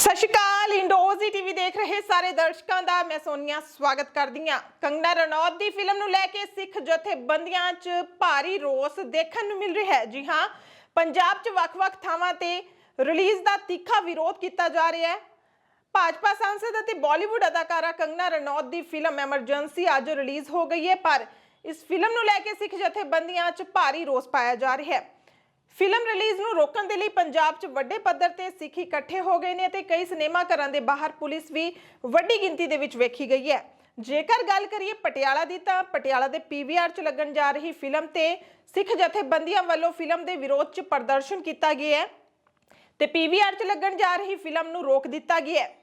ਸਤਿ ਸ਼੍ਰੀ ਅਕਾਲ ਇੰਡੋਜ਼ੀ ਟੀਵੀ ਦੇਖ ਰਹੇ ਸਾਰੇ ਦਰਸ਼ਕਾਂ ਦਾ, ਮੈਂ ਸੋਨੀਆ ਸਵਾਗਤ ਕਰਦੀ ਹਾਂ। ਕੰਗਨਾ ਰਣੌਤ ਦੀ ਫਿਲਮ ਨੂੰ ਲੈ ਕੇ ਸਿੱਖ ਜਥੇਬੰਦੀਆਂ 'ਚ ਭਾਰੀ ਰੋਸ ਦੇਖਣ ਨੂੰ ਮਿਲ ਰਿਹਾ ਹੈ। ਜੀ ਹਾਂ, ਪੰਜਾਬ 'ਚ ਵੱਖ-ਵੱਖ ਥਾਵਾਂ ਤੇ ਰਿਲੀਜ਼ ਦਾ ਤਿੱਖਾ ਵਿਰੋਧ ਕੀਤਾ ਜਾ ਰਿਹਾ ਹੈ। ਭਾਜਪਾ ਸਾਂਸਦ ਅਤੇ ਬਾਲੀਵੁੱਡ ਅਦਾਕਾਰਾ ਕੰਗਨਾ ਰਣੌਤ ਦੀ ਫਿਲਮ ਐਮਰਜੈਂਸੀ ਅੱਜ ਰਿਲੀਜ਼ ਹੋ ਗਈ ਹੈ, ਪਰ ਇਸ ਫਿਲਮ ਨੂੰ ਲੈ ਕੇ ਸਿੱਖ ਜਥੇਬੰਦੀਆਂ 'ਚ ਭਾਰੀ ਰੋਸ ਪਾਇਆ ਜਾ ਰਿਹਾ ਹੈ। ਫਿਲਮ ਰਿਲੀਜ਼ ਨੂੰ ਰੋਕਣ ਦੇ ਲਈ ਪੰਜਾਬ 'ਚ ਵੱਡੇ ਪੱਧਰ ਤੇ ਸਿੱਖ ਇਕੱਠੇ ਹੋ ਗਏ ਨੇ ਅਤੇ ਕਈ ਸਿਨੇਮਾ ਘਰਾਂ ਦੇ ਬਾਹਰ ਪੁਲਿਸ ਵੀ ਵੱਡੀ ਗਿਣਤੀ ਦੇ ਵਿੱਚ ਵੇਖੀ ਗਈ ਹੈ। ਜੇਕਰ ਗੱਲ ਕਰੀਏ ਪਟਿਆਲਾ ਦੀ ਤਾਂ ਪਟਿਆਲਾ ਦੇ ਪੀਵੀਆਰ 'ਚ ਲੱਗਣ ਜਾ ਰਹੀ ਫਿਲਮ ਤੇ ਸਿੱਖ ਜਥੇਬੰਦੀਆਂ ਵੱਲੋਂ ਫਿਲਮ ਦੇ ਵਿਰੋਧ 'ਚ ਪ੍ਰਦਰਸ਼ਨ ਕੀਤਾ ਗਿਆ ਹੈ ਤੇ ਪੀਵੀਆਰ 'ਚ ਲੱਗਣ ਜਾ ਰਹੀ ਫਿਲਮ ਨੂੰ ਰੋਕ ਦਿੱਤਾ ਗਿਆ ਹੈ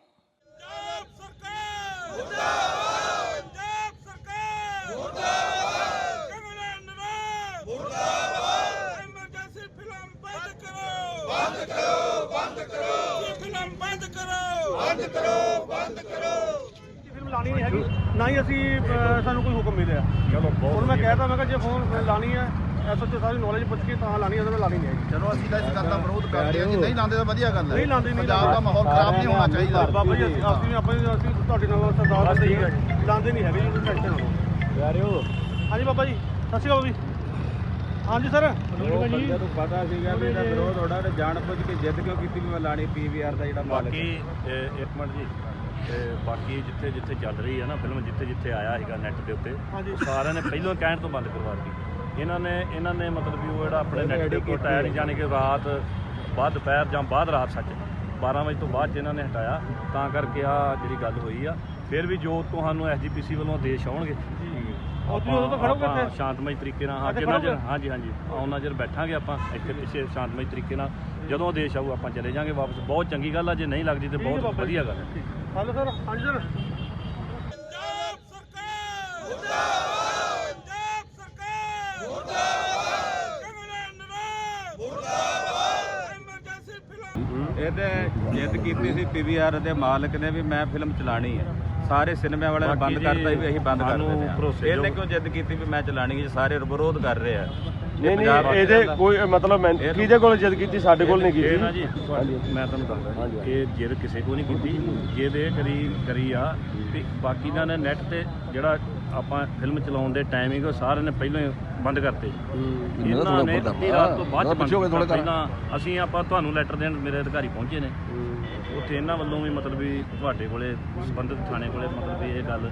ਪੰਜਾਬ ਸਰਕਾਰ ਮੁਰਦਾਬਾਦ ਪੰਜਾਬ ਸਰਕਾਰ ਮੁਰਦਾਬਾਦ ਕਮਲਾ ਨਵਾਜ਼ ਮੁਰਦਾਬਾਦ ਐਮਰਜੈਂਸੀ ਫਿਲਮ ਬੰਦ ਕਰੋ ਬੰਦ ਕਰੋ ਬੰਦ ਕਰੋ ਇਹ ਫਿਲਮ ਬੰਦ ਕਰੋ ਬੰਦ ਕਰੋ ਬੰਦ ਕਰੋ ਫਿਲਮ ਲਾਣੀ ਨਹੀਂ ਹੈਗੀ ਨਾ ਹੀ ਅਸੀਂ ਅਹ, ਸਾਨੂੰ ਕੋਈ ਹੁਕਮ ਮਿਲਿਆ। ਚਲੋ ਹੁਣ ਮੈਂ ਕਹਿਤਾ ਮੈਂ ਕਿਹਾ ਜੇ ਫੋਨ ਲਾਣੀ ਹੈ ਐਸਐਚਓ ਸਾਰੀ ਨੌਲੇਜ ਪੁੱਛ ਕੇ ਤਾਂ ਲਾਣੀ ਹੈ ਤਾਂ ਮੈਂ ਲਾਣੀ ਨਹੀਂ ਹੈਗੀ। ਚਲੋ ਅਸੀਂ ਤਾਂ ਇਸ ਗੱਲ ਦਾ ਵਿਰੋਧ ਕਰਦੇ ਹਾਂ ਜੇ ਨਹੀਂ ਲਾਉਂਦੇ ਤਾਂ ਵਧੀਆ ਗੱਲ ਹੈ। ਨਹੀਂ ਲਾਉਂਦੇ, ਨਹੀਂ ਪੰਜਾਬ ਦਾ ਲਾਉਂਦੇ। ਮਾਹੌਲ ਖਰਾਬ ਨਹੀਂ ਹੋਣਾ ਚਾਹੀਦਾ। ਬਾਬਾ ਜੀ ਅਸੀਂ ਅਸੀਂ ਆਪਣੇ ਅਸੀਂ ਤੁਹਾਡੇ ਨਾਲ ਸਰਦਾਰ ਦੇ ਸਹੀ ਲਾਉਂਦੇ ਨਹੀਂ ਹੈਗੇ ਜੀ ਟੈਨਸ਼ਨ ਨਾ ਲਓ। ਯਾਰਿਓ ਹਾਂਜੀ ਬਾਬਾ ਜੀ ਸਤਿ ਸ਼੍ਰੀ ਅਕਾਲ ਜੀ। ਹਾਂਜੀ ਸਰ। ਉਹ ਬੰਦੇ ਨੂੰ ਪਤਾ ਸੀਗਾ ਵੀ ਇਹਦਾ ਵਿਰੋਧ ਹੋਣਾ ਤੇ ਜਾਣ ਬੁੱਝ ਕੇ ਜਿੱਦ ਕਿਉਂ ਕੀਤੀ ਵੀ ਮੈਂ ਲਾਣੀ ਪੀਵੀਆਰ ਦਾ ਜਿਹੜਾ ਮਾਲਕ ਬਾਕੀ ਇਹ ਇੱਕ ਮਿੰਟ ਜੀ। ਤੇ ਬਾਕੀ ਜਿੱਥੇ ਜਿੱਥੇ ਚੱਲ ਰਹੀ ਹੈ ਨਾ ਫਿਲਮ ਜਿੱਥੇ ਜਿੱਥੇ ਆਇਆ ਹੈਗਾ ਨੈਟ ਦੇ ਉੱਤੇ। ਉਹ ਸਾਰਿਆਂ ਨੇ ਪਹਿਲਾਂ ਕਹਿਣ ਤੋਂ ਬੰਦ ਕਰਵਾ ਦਿੱਤੀ। ਇਹਨਾਂ ਨੇ ਇਹਨਾਂ ਨੇ ਮਤਲਬ ਵੀ ਉਹ ਜਿਹੜਾ ਆਪਣੇ ਨੈਟ ਦੇ ਉੱਤੇ ਨਹੀਂ ਜਾਣੀ ਕਿ ਰਾਤ ਬਾਅਦ ਦੁਪਹਿਰ ਜਾਂ ਬਾਅਦ ਰਾਤ ਸੱਚ 12 ਵਜੇ ਤੋਂ ਬਾਅਦ ਇਹਨਾਂ ਨੇ ਹਟਾਇਆ। ਤਾਂ ਕਰਕੇ ਆ ਜਿਹੜੀ ਗੱਲ ਹੋਈ ਆ। ਫਿਰ ਵੀ ਜੋ ਤੁਹਾਨੂੰ ਐਸਜੀਪੀਸੀ ਵੱਲੋਂ ਆਦੇਸ਼ ਆਉਣਗੇ ਉਦੋਂ ਤੋਂ ਖੜੋਗੇ ਇੱਥੇ? ਸ਼ਾਂਤਮਈ ਤਰੀਕੇ ਨਾਲ ਹਾਂ ਜਿੰਨਾ ਚਿਰ? ਹਾਂਜੀ ਹਾਂਜੀ। ਉਹਨਾਂ ਚਿਰ ਬੈਠਾਂਗੇ ਆਪਾਂ ਇੱਥੇ ਪਿੱਛੇ ਸ਼ਾਂਤਮਈ ਤਰੀਕੇ ਨਾਲ। ਜਦੋਂ ਆਦੇਸ਼ ਆਊ ਆਪਾਂ ਚਲੇ ਜਾਾਂਗੇ ਵਾਪਸ। ਬਹੁਤ ਚੰਗੀ ਗੱਲ ਆ ਜੇ ਨਹੀਂ ਲੱਗਦੀ ਤੇ ਬਹੁਤ ਵਧੀਆ ਗੱਲ ਹੈ। ਹਲੋ ਸਰ ਹਾਂਜੀ ਸਰ ਪੰਜਾਬ ਸਰਕਾਰ! ਮੁਰਦਾਬਾਦ ਪੰਜਾਬ ਸਰਕਾਰ! ਮੁਰਦਾਬਾਦ ਕਮਲਾ ਨਵਾਜ਼ ਮੁਰਦਾਬਾਦ ਐਮਰਜੈਂਸੀ ਫਿਲਮ ਇਹਦੇ ਜਿੱਦ ਕੀਤੀ ਸੀ ਪੀਵੀਆਰ ਦੇ ਮਾਲਕ ਨੇ ਵੀ ਮੈਂ ਫਿਲਮ ਚਲਾਣੀ ਹੈ। ਸਾਰੇ ਸਿਨੇਮਾ ਵਾਲਿਆਂ ਨੇ ਬੰਦ ਕਰਤਾ ਵੀ ਅਸੀਂ ਬੰਦ ਕਰ ਦਿੰਦੇ ਭਰੋਸੇ ਇਹਨੇ ਕਿਉਂ ਜਿੱਦ ਕੀਤੀ ਵੀ ਮੈਂ ਚਲਾਣੀ ਹੈ ਸਾਰੇ ਵਿਰੋਧ ਕਰ ਰਹੇ ਆ। ਨਹੀਂ ਨਹੀਂ ਇਹਦੇ ਕੋਈ ਮਤਲਬ ਮੈਂ ਕਿਹਦੇ ਕੋਲ ਜਿੱਦ ਕੀਤੀ? ਸਾਡੇ ਕੋਲ ਨਹੀਂ ਇਹ ਨਾ ਕੀਤੀ ਜੀ ਮੈਂ ਤੁਹਾਨੂੰ ਦੱਸਦਾ। ਕਿ ਜਿੱਦ ਕਿਸੇ ਕੋ ਨਹੀਂ ਕੀਤੀ। ਜਿਹਦੇ ਕਰੀ ਕਰੀ ਆ ਤੇ ਬਾਕੀ ਦਾ ਨੇ ਨੈਟ ਤੇ ਜਿਹੜਾ ਆਪਾਂ ਫਿਲਮ ਚਲਾਉਣ ਦੇ ਟਾਈਮਿੰਗ ਉਹ ਸਾਰਿਆਂ ਨੇ ਪਹਿਲਾਂ ਹੀ ਬੰਦ ਕਰਤੇ। ਇਹਨਾਂ ਨੇ ਅੱਧੀ ਰਾਤ ਤੋਂ ਬਾਅਦ ਚ ਬੰਦ ਕਰਤਾ। ਪਹਿਲਾਂ ਅਸੀਂ ਆਪਾਂ ਤੁਹਾਨੂੰ ਲੈਟਰ ਦੇਣ ਮੇਰੇ ਅਧਿਕਾਰੀ ਪਹੁੰਚੇ ਨੇ। ਉੱਥੇ ਇਹਨਾਂ ਵੱਲੋਂ ਵੀ ਮਤਲਬ ਵੀ ਤੁਹਾਡੇ ਕੋਲੇ ਸੰਬੰਧਿਤ ਥਾਣੇ ਕੋਲੇ ਮਤਲਬ ਵੀ ਇਹ ਗੱਲ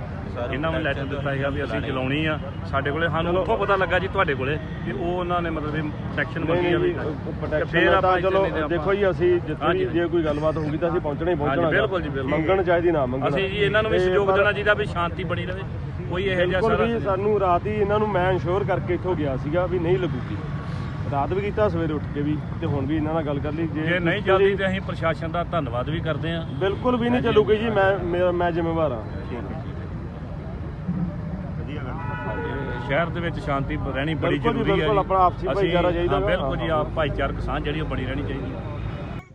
ਇਹਨਾਂ ਨੂੰ ਲੈਟਰ ਦਿੱਤਾ ਹੈਗਾ ਵੀ ਅਸੀਂ ਚਲਾਉਣੀ ਆ। ਸਾਡੇ ਕੋਲੇ ਸਾਨੂੰ ਉੱਥੋਂ ਪਤਾ ਲੱਗਾ ਜੀ ਤੁਹਾਡੇ ਕੋਲੇ ਵੀ ਉਹ ਉਹਨਾਂ ਨੇ ਮਤਲਬ ਵੀ ਪ੍ਰੋਟੈਕਸ਼ਨ ਮੰਗੀ ਆ ਵੀ ਫਿਰ ਆਪਾਂ ਚਲੋ ਦੇਖੋ ਜੀ ਅਸੀਂ ਜਿੱਥੇ ਜੇ ਕੋਈ ਗੱਲਬਾਤ ਹੋਊਗੀ ਤਾਂ ਅਸੀਂ ਪਹੁੰਚਣਾ ਹੀ ਪਹੁੰਚਣਾ ਬਿਲਕੁਲ ਜੀ, ਬਿਲਕੁਲ। ਮੰਗਣ ਚਾਹੀਦੀ ਨਾ ਮੰਗਣ। ਅਸੀਂ ਜੀ ਇਹਨਾਂ ਨੂੰ ਵੀ ਸਹਿਯੋਗ ਦੇਣਾ ਚਾਹੀਦਾ ਵੀ ਸ਼ਾਂਤੀ ਬਣੀ ਰਹੇ। ਕੋਈ ਇਹੋ ਜਿਹਾ ਬਿਲਕੁਲ ਸਾਰਾ ਵੀ ਸਾਨੂੰ ਰਾਤ ਹੀ ਇਹਨਾਂ ਨੂੰ ਮੈਂ ਇੰਸ਼ੋਰ ਕਰਕੇ ਇੱਥੋਂ ਗਿਆ ਸੀਗਾ ਵੀ ਨਹੀਂ ਲੱਗੂਗੀ। ਰਾਤ ਵੀ ਕੀਤਾ ਸਵੇਰੇ ਉੱਠ ਕੇ ਵੀ ਤੇ ਹੁਣ ਵੀ ਇਹਨਾਂ ਨਾਲ ਗੱਲ ਕਰ ਲਈ। ਜੇ ਨਹੀਂ ਚੱਲਦੀ ਤੇ ਅਸੀਂ ਪ੍ਰਸ਼ਾਸਨ ਦਾ ਧੰਨਵਾਦ ਵੀ ਕਰਦੇ ਹਾਂ। ਬਿਲਕੁਲ ਵੀ ਨਹੀਂ ਚੱਲੂਗੀ ਜੀ ਮੈਂ ਮੇਰਾ- ਮੈਂ ਜ਼ਿੰਮੇਵਾਰ ਹਾਂ। ਸ਼ਹਿਰ ਦੇ ਵਿੱਚ ਸ਼ਾਂਤੀ ਰਹਿਣੀ ਬੜੀ ਬਿਲਕੁਲ ਜੀ, ਜ਼ਰੂਰੀ ਹੈ ਬਿਲਕੁਲ, ਆਪਣਾ ਆਪਸੀ ਅਸੀਂ- ਭਾਈਚਾਰਾ ਚਾਹੀਦਾ ਹਾਂ। ਬਿਲਕੁਲ ਜੀ ਆਪ ਭਾਈਚਾਰਕ ਸਾਂਝ ਜਿਹੜੀ ਉਹ ਬਣੀ ਰਹਿਣੀ ਚਾਹੀਦੀ ਹੈ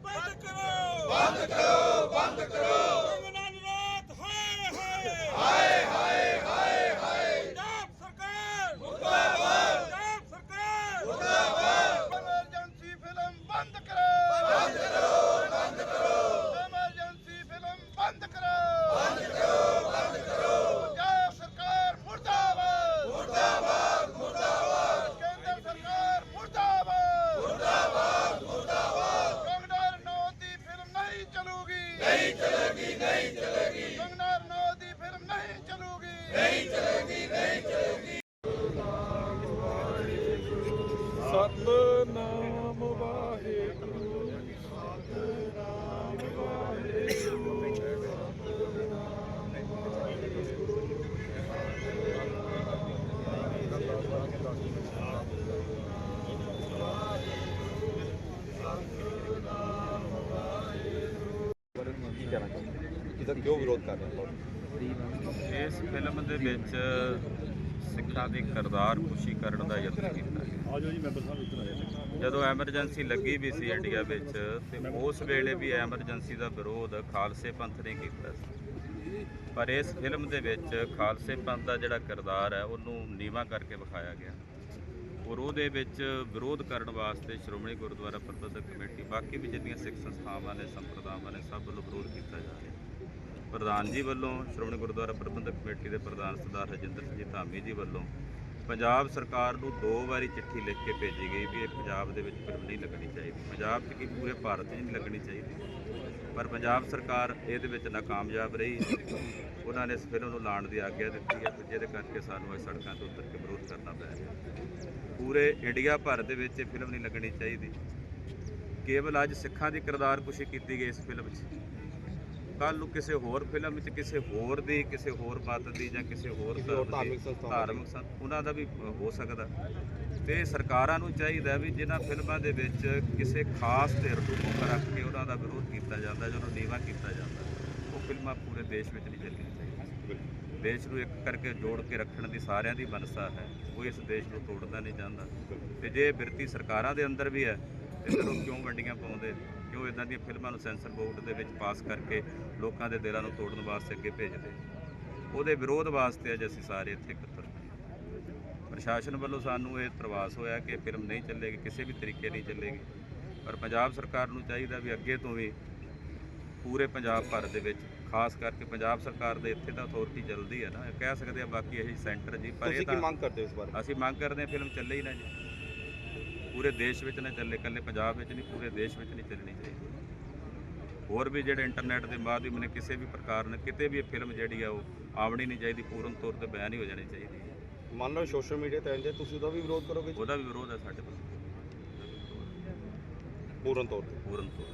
ਬੰਦ ਕਰੋ ਬੰਦ ਕਰੋ ਬੰਦ ਕਰੋ ਕਮਲਾ ਨਵਾਜ਼ ਹਾਏ ਹਾਏ ਹਾਏ ਹਾਏ ਹਾਏ ਪੰਜਾਬ ਸਰਕਾਰ ਮੁਰਦਾਬਾਦ ਪੰਜਾਬ ਸਰਕਾਰ ਮੁਰਦਾਬਾਦ ਐਮਰਜੈਂਸੀ ਫਿਲਮ ਬੰਦ ਕਰੋ ਬੰਦ ਕਰੋ ਬੰਦ ਕਰੋ ਐਮਰਜੈਂਸੀ ਫਿਲਮ ਬੰਦ ਕਰੋ ਬੰਦ ਕਰੋ ਬੰਦ ਕਰੋ ਪੰਜਾਬ ਸਰਕਾਰ ਮੁਰਦਾਬਾਦ ਮੁਰਦਾਬਾਦ ਮੁਰਦਾਬਾਦ ਕੇਂਦਰ ਸਰਕਾਰ ਮੁਰਦਾਬਾਦ ਮੁਰਦਾਬਾਦ ਮੁਰਦਾਬਾਦ ਕੰਗਨਾ ਰਣੌਤ ਦੀ ਫਿਲਮ ਨਹੀਂ ਚੱਲੂਗੀ ਨਹੀਂ ਚੱਲੇਗੀ ਨਹੀਂ ਚੱਲੇਗੀ ਕੰਗਨਾ ਰਣੌਤ ਦੀ ਫਿਲਮ ਨਹੀਂ ਚੱਲੂਗੀ ਨਹੀਂ ਚੱਲੇਗੀ ਨਹੀਂ ਚੱਲੇਗੀ ਸਤਨਾਮ ਵਾਹਿਗੁਰੂ। ਇਸ ਫਿਲਮ ਦੇ ਵਿੱਚ ਸਿੱਖਾਂ ਦੀ ਕਰਤਾਰ ਖੁਸ਼ੀ ਕਰਨ ਦਾ ਯਤਨ ਕੀਤਾ ਗਿਆ। ਆਜੋ ਜੀ, ਮੈਂਬਰ ਸਾਹਿਬ ਇੱਧਰ ਆਏ ਜਦੋਂ ਐਮਰਜੈਂਸੀ ਲੱਗੀ ਵੀ ਸੀ ਇੰਡੀਆ ਵਿੱਚ, ਤੇ ਉਸ ਵੇਲੇ ਵੀ ਐਮਰਜੈਂਸੀ ਦਾ ਵਿਰੋਧ ਖਾਲਸੇ ਪੰਥ ਨੇ ਕੀਤਾ ਸੀ। ਪਰ ਇਸ ਫਿਲਮ ਦੇ ਵਿੱਚ ਖਾਲਸੇ ਪੰਥ ਦਾ ਜਿਹੜਾ ਕਿਰਦਾਰ ਹੈ, ਉਹਨੂੰ ਨੀਵਾ ਕਰਕੇ ਵਿਖਾਇਆ ਗਿਆ। ਔਰ ਉਹਦੇ ਵਿੱਚ ਵਿਰੋਧ ਕਰਨ ਵਾਸਤੇ ਸ਼੍ਰੋਮਣੀ ਗੁਰਦੁਆਰਾ ਪ੍ਰਬੰਧਕ ਕਮੇਟੀ, ਬਾਕੀ ਵੀ ਜਿੰਨੀਆਂ ਸਿੱਖ ਸੰਸਥਾਵਾਂ ਨੇ, ਸੰਪਰਦਾਵਾਂ ਨੇ, ਸਭ ਵੱਲੋਂ ਵਿਰੋਧ ਕੀਤਾ ਜਾ ਰਿਹਾ। ਪ੍ਰਧਾਨ ਜੀ ਵੱਲੋਂ ਸ਼੍ਰੋਮਣੀ ਗੁਰਦੁਆਰਾ ਪ੍ਰਬੰਧਕ ਕਮੇਟੀ ਦੇ ਪ੍ਰਧਾਨ ਸਰਦਾਰ ਰਜਿੰਦਰ ਸਿੰਘ ਜੀ ਧਾਮੀ ਜੀ ਵੱਲੋਂ ਪੰਜਾਬ ਸਰਕਾਰ ਨੂੰ ਦੋ ਵਾਰੀ ਚਿੱਠੀ ਲਿਖ ਕੇ ਭੇਜੀ ਗਈ ਵੀ ਇਹ ਪੰਜਾਬ ਦੇ ਵਿੱਚ ਫਿਲਮ ਨਹੀਂ ਲੱਗਣੀ ਚਾਹੀਦੀ। ਪੰਜਾਬ 'ਚ ਕੀ ਪੂਰੇ ਭਾਰਤ 'ਚ ਨਹੀਂ ਲੱਗਣੀ ਚਾਹੀਦੀ? ਪਰ ਪੰਜਾਬ ਸਰਕਾਰ ਇਹਦੇ ਵਿੱਚ ਨਾਕਾਮਯਾਬ ਰਹੀ। ਉਹਨਾਂ ਨੇ ਇਸ ਫਿਲਮ ਨੂੰ ਲਾਉਣ ਦੀ ਆਗਿਆ ਦਿੱਤੀ ਹੈ ਜਿਹਦੇ ਕਰਕੇ ਸਾਨੂੰ ਅੱਜ ਸੜਕਾਂ ਤੇ ਉਤਰ ਕੇ ਵਿਰੋਧ ਕਰਨਾ ਪੈ ਰਿਹਾ ਪੂਰੇ ਇੰਡੀਆ ਭਰ ਦੇ ਵਿੱਚ ਇਹ ਫਿਲਮ ਨਹੀਂ ਲੱਗਣੀ ਚਾਹੀਦੀ। ਕੇਵਲ ਅੱਜ ਸਿੱਖਾਂ ਦੀ ਕਿਰਦਾਰ ਕੁਸ਼ੀ ਕੀਤੀ ਗਈ ਇਸ ਫਿਲਮ 'ਚ। ਕੱਲ ਨੂੰ ਕਿਸੇ ਹੋਰ ਫਿਲਮ ਵਿੱਚ ਕਿਸੇ ਹੋਰ ਦੀ ਕਿਸੇ ਹੋਰ ਮਤ ਦੀ ਜਾਂ ਕਿਸੇ ਹੋਰ ਧਰਮ ਦੀ ਧਾਰਮਿਕ ਸੰਸਥਾ ਉਹਨਾਂ ਦਾ ਵੀ ਹੋ ਸਕਦਾ। ਤੇ ਸਰਕਾਰਾਂ ਨੂੰ ਚਾਹੀਦਾ ਵੀ ਜਿਨ੍ਹਾਂ ਫਿਲਮਾਂ ਦੇ ਵਿੱਚ ਕਿਸੇ ਖਾਸ ਧਿਰ ਨੂੰ ਮੁੱਖ ਰੱਖ ਕੇ ਉਹਨਾਂ ਦਾ ਵਿਰੋਧ ਕੀਤਾ ਜਾਂਦਾ ਜਿਹਨੂੰ ਨੀਵਾ ਕੀਤਾ ਜਾਂਦਾ ਉਹ ਫਿਲਮਾਂ ਪੂਰੇ ਦੇਸ਼ ਵਿੱਚ ਨਹੀਂ ਚੱਲਣੀਆਂ ਚਾਹੀਦੀਆਂ। ਦੇਸ਼ ਨੂੰ ਇੱਕ ਕਰਕੇ ਜੋੜ ਕੇ ਰੱਖਣ ਦੀ ਸਾਰਿਆਂ ਦੀ ਮਨਸਾ ਹੈ ਕੋਈ ਇਸ ਦੇਸ਼ ਨੂੰ ਤੋੜਨਾ ਨਹੀਂ ਚਾਹੁੰਦਾ। ਤੇ ਜੇ ਬਿਰਤੀ ਸਰਕਾਰਾਂ ਦੇ ਅੰਦਰ ਵੀ ਹੈ ਤੇ ਉਹ ਕਿਉਂ ਵੰਡੀਆਂ ਪਾਉਂਦੇ? ਕਿਉਂ ਇਦਾਂ ਦੀਆਂ ਫਿਲਮਾਂ ਨੂੰ ਸੈਂਸਰ ਬੋਰਡ ਦੇ ਵਿੱਚ ਪਾਸ ਕਰਕੇ ਲੋਕਾਂ ਦੇ ਦਿਲਾਂ ਨੂੰ ਤੋੜਨ ਵਾਸਤੇ ਅੱਗੇ ਭੇਜਦੇ ਉਹਦੇ ਵਿਰੋਧ ਵਾਸਤੇ ਅੱਜ ਅਸੀਂ ਸਾਰੇ ਇੱਥੇ ਇਕੱਤਰ ਹੋਏ। ਪ੍ਰਸ਼ਾਸਨ ਵੱਲੋਂ ਸਾਨੂੰ ਇਹ ਪ੍ਰਵਾਸ ਹੋਇਆ ਕਿ ਫਿਲਮ ਨਹੀਂ ਚੱਲੇਗੀ ਕਿਸੇ ਵੀ ਤਰੀਕੇ ਨਹੀਂ ਚੱਲੇਗੀ। ਪਰ ਪੰਜਾਬ ਸਰਕਾਰ ਨੂੰ ਚਾਹੀਦਾ ਵੀ ਅੱਗੇ ਤੋਂ ਵੀ ਪੂਰੇ ਪੰਜਾਬ ਭਰ ਦੇ ਵਿੱਚ ਖਾਸ ਕਰਕੇ ਪੰਜਾਬ ਸਰਕਾਰ ਦੇ ਇੱਥੇ ਤਾਂ ਅਥਾਰਟੀ ਚੱਲਦੀ ਹੈ ਨਾ। ਕਹਿ ਸਕਦੇ ਆ ਬਾਕੀ ਇਹ ਸੈਂਟਰ ਜੀ ਪਰ ਇਹ ਤਾਂ ਮੰਗ ਕਰਦੇ ਇਸ ਬਾਰੇ? ਅਸੀਂ ਮੰਗ ਕਰਦੇ ਹਾਂ ਫਿਲਮ ਚੱਲੇ ਹੀ ਨਾ ਜੀ। ਪੂਰੇ ਦੇਸ਼ ਵਿੱਚ ਨਾ ਚੱਲੇ ਇਕੱਲੇ ਪੰਜਾਬ ਵਿੱਚ ਨਹੀਂ ਪੂਰੇ ਦੇਸ਼ ਵਿੱਚ ਨਹੀਂ ਚੱਲਣੀ ਚਾਹੀਦੀ। ਹੋਰ ਵੀ ਜਿਹੜੇ ਇੰਟਰਨੈਟ ਦੇ ਮਾਧਿਅਮ ਨੇ ਕਿਸੇ ਵੀ ਪ੍ਰਕਾਰ ਨਾਲ ਕਿਤੇ ਵੀ ਇਹ ਫਿਲਮ ਜਿਹੜੀ ਆ ਉਹ ਆਵਣੀ ਨਹੀਂ ਚਾਹੀਦੀ ਪੂਰਨ ਤੌਰ ਤੇ ਬਿਆਨ ਹੀ ਹੋ ਜਾਣੀ ਚਾਹੀਦੀ ਹੈ। ਮੰਨ ਲਓ ਸੋਸ਼ਲ ਮੀਡੀਆ ਤੇ ਆਂਦੇ ਤੁਸੀਂ ਉਹਦਾ ਵੀ ਵਿਰੋਧ ਕਰੋਗੇ ਉਹਦਾ ਵੀ ਵਿਰੋਧ ਹੈ ਸਾਡੇ ਵੱਲੋਂ ਪੂਰਨ ਤੌਰ ਤੇ। ਪੂਰਨ ਤੌਰ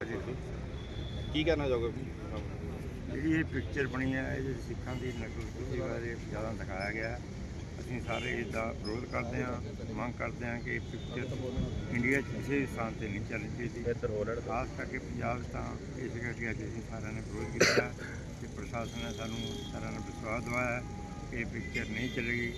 ਤੇ। ਕੀ ਕਹਿਣਾ ਚਾਹੋਗੇ? ਜਿਹੜੀ ਇਹ ਪਿਕਚਰ ਬਣੀ ਹੈ ਇਹ ਸਿੱਖਾਂ ਦੀ ਨਕਲ ਬਾਰੇ ਜ਼ਿਆਦਾ ਦਿਖਾਇਆ ਗਿਆ। ਹੈ। ਅਸੀਂ ਸਾਰੇ ਇਹਦਾ ਵਿਰੋਧ ਕਰਦੇ ਹਾਂ ਮੰਗ ਕਰਦੇ ਹਾਂ ਕਿ ਪਿਕਚਰ ਇੰਡੀਆ 'ਚ ਕਿਸੇ ਵੀ ਸਥਾਨ ਤੇ ਨਹੀਂ ਚੱਲਣੀ ਚਾਹੀਦੀ। ਖਾਸ ਕਰਕੇ ਪੰਜਾਬ ਤਾਂ ਇਸ ਕਰਕੇ ਅੱਜ ਅਸੀਂ ਸਾਰਿਆਂ ਨੇ ਵਿਰੋਧ ਕੀਤਾ ਤੇ ਪ੍ਰਸ਼ਾਸਨ ਨੇ ਸਾਨੂੰ ਸਾਰਿਆਂ ਨੂੰ ਵਿਸ਼ਵਾਸ ਦਿਵਾਇਆ ਕਿ ਇਹ ਪਿਕਚਰ ਨਹੀਂ ਚੱਲੇਗੀ।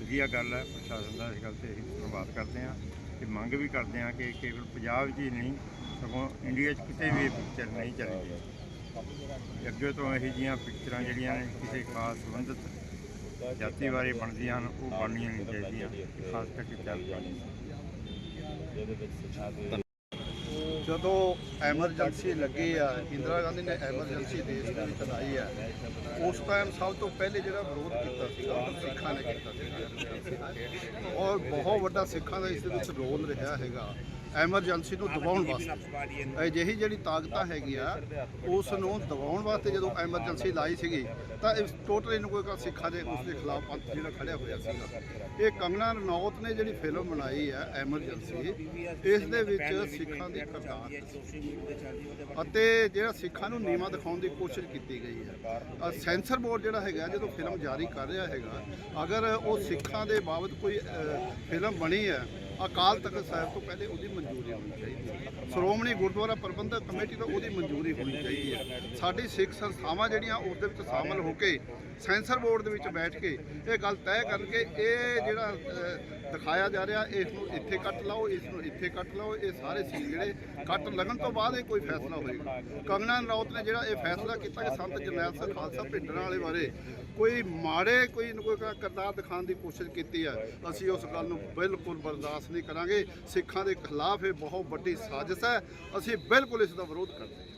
ਵਧੀਆ ਗੱਲ ਹੈ ਪ੍ਰਸ਼ਾਸਨ ਦਾ ਇਸ ਗੱਲ ਤੇ ਅਸੀਂ ਧੰਨਵਾਦ ਕਰਦੇ ਹਾਂ ਤੇ ਮੰਗ ਵੀ ਕਰਦੇ ਹਾਂ ਕਿ ਕੇਵਲ ਪੰਜਾਬ 'ਚ ਹੀ ਨਹੀਂ ਸਗੋਂ ਇੰਡੀਆ 'ਚ ਕਿਤੇ ਵੀ ਇਹ ਪਿਕਚਰ ਨਹੀਂ ਚੱਲੇਗੀ। ਅੱਗੇ ਤੋਂ ਇਹੋ ਜਿਹੀਆਂ ਪਿਕਚਰਾਂ ਜਿਹੜੀਆਂ ਨੇ ਕਿਸੇ ਖਾਸ ਸੰਬੰਧਿਤ ਜਾਤੀ ਬਾਰੇ ਬਣਦੀਆਂ ਹਨ ਉਹ ਬਣਨੀਆਂ ਨਹੀਂ ਚਾਹੀਦੀਆਂ ਖਾਸ ਕਰਕੇ ਚੱਲ ਜਦੋਂ ਐਮਰਜੈਂਸੀ ਲੱਗੀ ਆ ਇੰਦਰਾ ਗਾਂਧੀ ਨੇ ਐਮਰਜੈਂਸੀ ਦੇਸ਼ ਦੇ ਵਿੱਚ ਲਾਈ ਆ ਉਸ ਟਾਈਮ ਸਭ ਤੋਂ ਪਹਿਲੇ ਜਿਹੜਾ ਵਿਰੋਧ ਕੀਤਾ ਸੀਗਾ ਉਹ ਸਿੱਖਾਂ ਨੇ ਕੀਤਾ ਸੀਗਾ ਔਰ ਬਹੁਤ ਵੱਡਾ ਸਿੱਖਾਂ ਦਾ ਇਸ ਦੇ ਵਿੱਚ ਰੋਲ ਰਿਹਾ ਹੈਗਾ। ਐਮਰਜੈਂਸੀ ਨੂੰ ਦਬਾਉਣ ਵਾਸਤੇ। ਅਜਿਹੀ ਜਿਹੜੀ ਤਾਕਤਾਂ ਹੈਗੀਆਂ ਉਸ ਨੂੰ ਦਬਾਉਣ ਵਾਸਤੇ ਜਦੋਂ ਐਮਰਜੈਂਸੀ ਲਾਈ ਸੀਗੀ ਤਾਂ ਇਸ ਟੋਟਲੀ ਨੂੰ ਕੋਈ ਸਿੱਖਾਂ ਦੇ ਉਸ ਦੇ ਖਿਲਾਫ ਪੰਥ ਜਿਹੜਾ ਖੜਿਆ ਹੋਇਆ ਸੀਗਾ ਇਹ ਕੰਗਨਾ ਰਣੌਤ ਨੇ ਜਿਹੜੀ ਫਿਲਮ ਬਣਾਈ ਹੈ ਐਮਰਜੈਂਸੀ ਇਸ ਦੇ ਵਿੱਚ ਸਿੱਖਾਂ ਦੀ ਕਰਤਾਰ ਅਤੇ ਜਿਹੜਾ ਸਿੱਖਾਂ ਨੂੰ ਨੀਵਾ ਦਿਖਾਉਣ ਦੀ ਕੋਸ਼ਿਸ਼ ਕੀਤੀ ਗਈ ਹੈ ਸੈਂਸਰ ਬੋਰਡ ਜਿਹੜਾ ਹੈਗਾ ਜਦੋਂ ਫਿਲਮ ਜਾਰੀ ਕਰ ਰਿਹਾ ਹੈਗਾ ਅਗਰ ਉਹ ਸਿੱਖਾਂ ਦੇ ਬਾਬਤ ਕੋਈ ਫਿਲਮ ਬਣੀ ਹੈ ਅਕਾਲ ਤਖਤ ਸਾਹਿਬ ਤੋਂ ਪਹਿਲੇ ਉਹਦੀ ਮਨਜ਼ੂਰੀ ਹੋਣੀ ਚਾਹੀਦੀ ਹੈ। ਸ਼੍ਰੋਮਣੀ ਗੁਰਦੁਆਰਾ ਪ੍ਰਬੰਧਕ ਕਮੇਟੀ ਤੋਂ ਉਹਦੀ ਮਨਜ਼ੂਰੀ ਹੋਣੀ ਚਾਹੀਦੀ ਹੈ। ਸਾਡੀ ਸਿੱਖ ਸੰਸਥਾਵਾਂ ਜਿਹੜੀਆਂ ਉਸ ਦੇ ਵਿੱਚ ਸ਼ਾਮਲ ਹੋ ਕੇ ਸੈਂਸਰ ਬੋਰਡ ਦੇ ਵਿੱਚ ਬੈਠ ਕੇ ਇਹ ਗੱਲ ਤੈਅ ਕਰਨ ਇਹ ਜਿਹੜਾ ਦਿਖਾਇਆ ਜਾ ਰਿਹਾ, ਇਸ ਨੂੰ ਇੱਥੇ ਕੱਟ ਲਾਓ, ਇਸ ਨੂੰ ਇੱਥੇ ਕੱਟ ਲਾਓ, ਇਹ ਸਾਰੇ ਸੀਨ ਜਿਹੜੇ ਕੱਟ ਲੱਗਣ ਤੋਂ ਬਾਅਦ ਇਹ ਕੋਈ ਫੈਸਲਾ ਹੋਏਗਾ। ਕੰਗਨਾ ਰਣੌਤ ਨੇ ਜਿਹੜਾ ਇਹ ਫੈਸਲਾ ਕੀਤਾ ਕਿ ਸੰਤ ਜਰਨੈਲ ਸਿੰਘ ਖਾਲਸਾ ਭਿੰਡਰਾਂ ਵਾਲੇ ਬਾਰੇ ਕੋਈ ਮਾੜੇ ਕੋਈ ਕੋਈ ਕਰਤਾਰ ਦਿਖਾਉਣ ਦੀ ਕੋਸ਼ਿਸ਼ ਕੀਤੀ ਹੈ, ਅਸੀਂ ਉਸ ਗੱਲ ਨੂੰ ਬਿਲਕੁਲ ਬਰਦਾਸ਼ਤ ਨਹੀਂ ਕਰਾਂਗੇ। ਸਿੱਖਾਂ ਦੇ ਖਿਲਾਫ ਇਹ ਬਹੁਤ ਵੱਡੀ ਸਾਜ਼ਿਸ਼ ਹੈ, ਅਸੀਂ ਬਿਲਕੁਲ ਇਸ ਦਾ ਵਿਰੋਧ ਕਰਦੇ ਹਾਂ।